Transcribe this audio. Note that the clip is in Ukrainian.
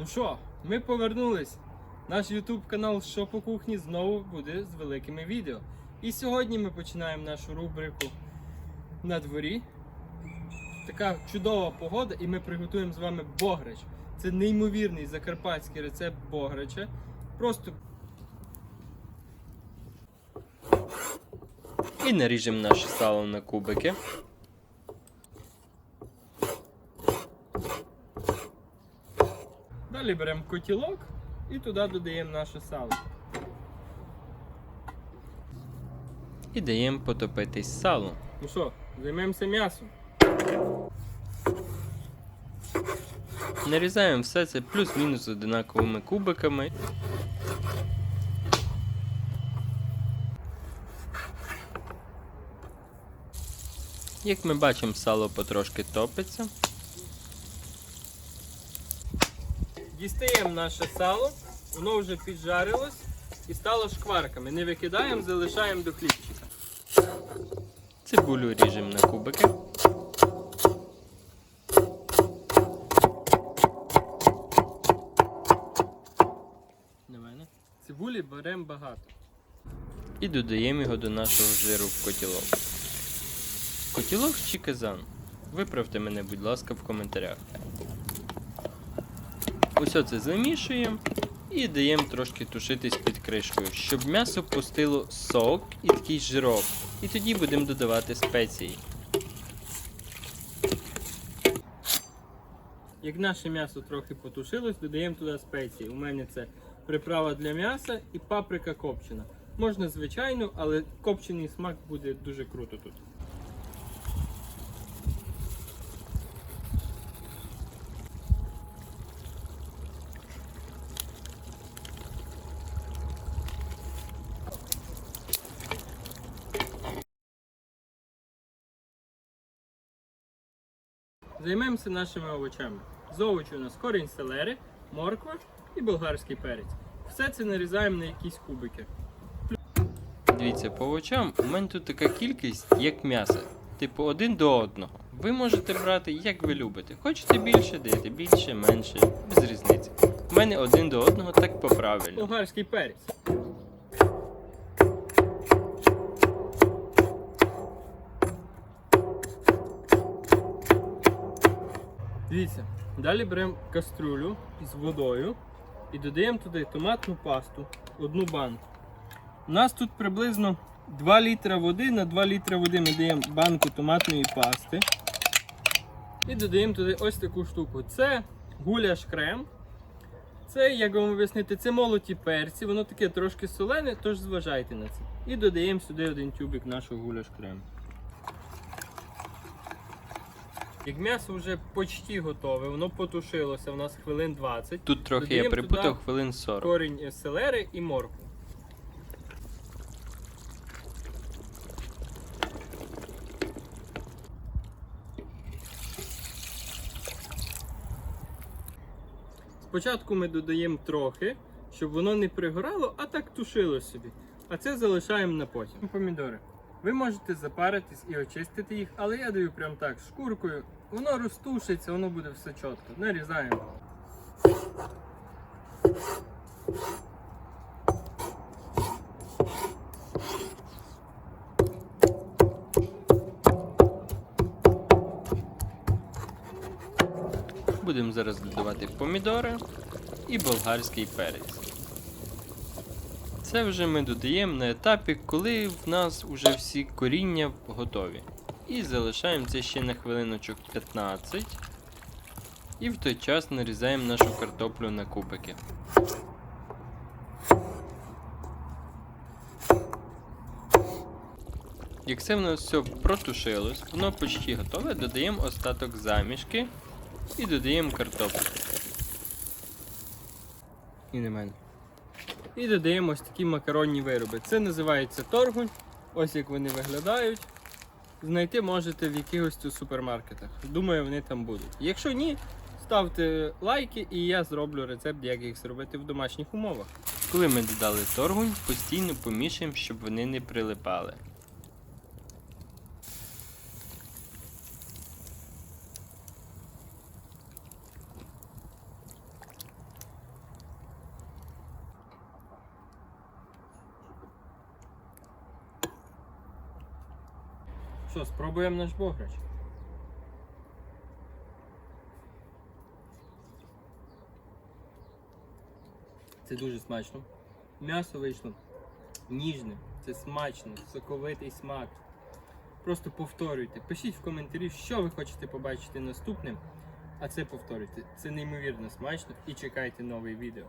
Ну що, ми повернулись. Наш YouTube канал Що по кухні знову буде з великими відео. І сьогодні ми починаємо нашу рубрику на дворі. Така чудова погода, і ми приготуємо з вами бограч. Це неймовірний закарпатський рецепт бограча. Просто І наріжемо наше сало на кубики. Далі беремо котілок і туди додаємо наше сало. І даємо потопитись салу. Ну що, займемося м'ясом. Нарізаємо все це плюс-мінус одинаковими кубиками. Як ми бачимо, сало потрошки топиться. Дістаємо наше сало, воно вже піджарилось і стало шкварками. Не викидаємо, залишаємо до хлібчика. Цибулю ріжемо на кубики. Цибулі беремо багато. І додаємо його до нашого жиру в котілок. Котілок чи казан? Виправте мене, будь ласка, в коментарях. Усе це замішуємо і даємо трошки тушитись під кришкою, щоб м'ясо пустило сок і такий жирок. І тоді будемо додавати спеції. Як наше м'ясо трохи потушилось, додаємо туди спеції. У мене це приправа для м'яса і паприка копчена. Можна звичайну, але копчений смак буде дуже круто тут. Займемося нашими овочами. З овочів у нас корінь селери, морква і болгарський перець. Все це нарізаємо на якісь кубики. Дивіться, по овочам у мене тут така кількість, як м'яса. Типу один до одного. Ви можете брати як ви любите. Хочете більше, даєте більше, менше, без різниці. У мене один до одного так по-правильно. Болгарський перець. Дивіться, далі беремо каструлю з водою і додаємо туди томатну пасту, одну банку. У нас тут приблизно 2 літра води. На 2 літра води ми даємо банку томатної пасти. І додаємо туди ось таку штуку. Це гуляш крем. Це, як вам об'яснити, це молоті перці, воно таке трошки солене, тож зважайте на це. І додаємо сюди один тюбик нашого гуляш крему. Як м'ясо вже почти готове, воно потушилося у нас хвилин 20. Тут трохи я припутав туди хвилин 40. Корінь селери і моркву. Спочатку ми додаємо трохи, щоб воно не пригорало, а так тушило собі. А це залишаємо на потім. Помідори. Ви можете запаритись і очистити їх, але я даю прям так шкуркою. Воно розтушиться, воно буде все чітко. Нарізаємо. Будемо зараз додавати помідори і болгарський перець. Це вже ми додаємо на етапі, коли в нас вже всі коріння готові. І залишаємо це ще на хвилиночок 15. І в той час нарізаємо нашу картоплю на кубики. Як все в нас все протушилось, воно почти готове, додаємо остаток замішки і додаємо картоплю. І не мене. І додаємо ось такі макаронні вироби. Це називається торгунь. Ось як вони виглядають. Знайти можете в якихось супермаркетах. Думаю, вони там будуть. Якщо ні, ставте лайки і я зроблю рецепт, як їх зробити в домашніх умовах. Коли ми додали торгунь, постійно помішаємо, щоб вони не прилипали. Що, спробуємо наш бограч? Це дуже смачно. М'ясо вийшло ніжне, це смачно, соковитий смак. Просто повторюйте. Пишіть в коментарі, що ви хочете побачити наступним. А це повторюйте. Це неймовірно смачно і чекайте нове відео.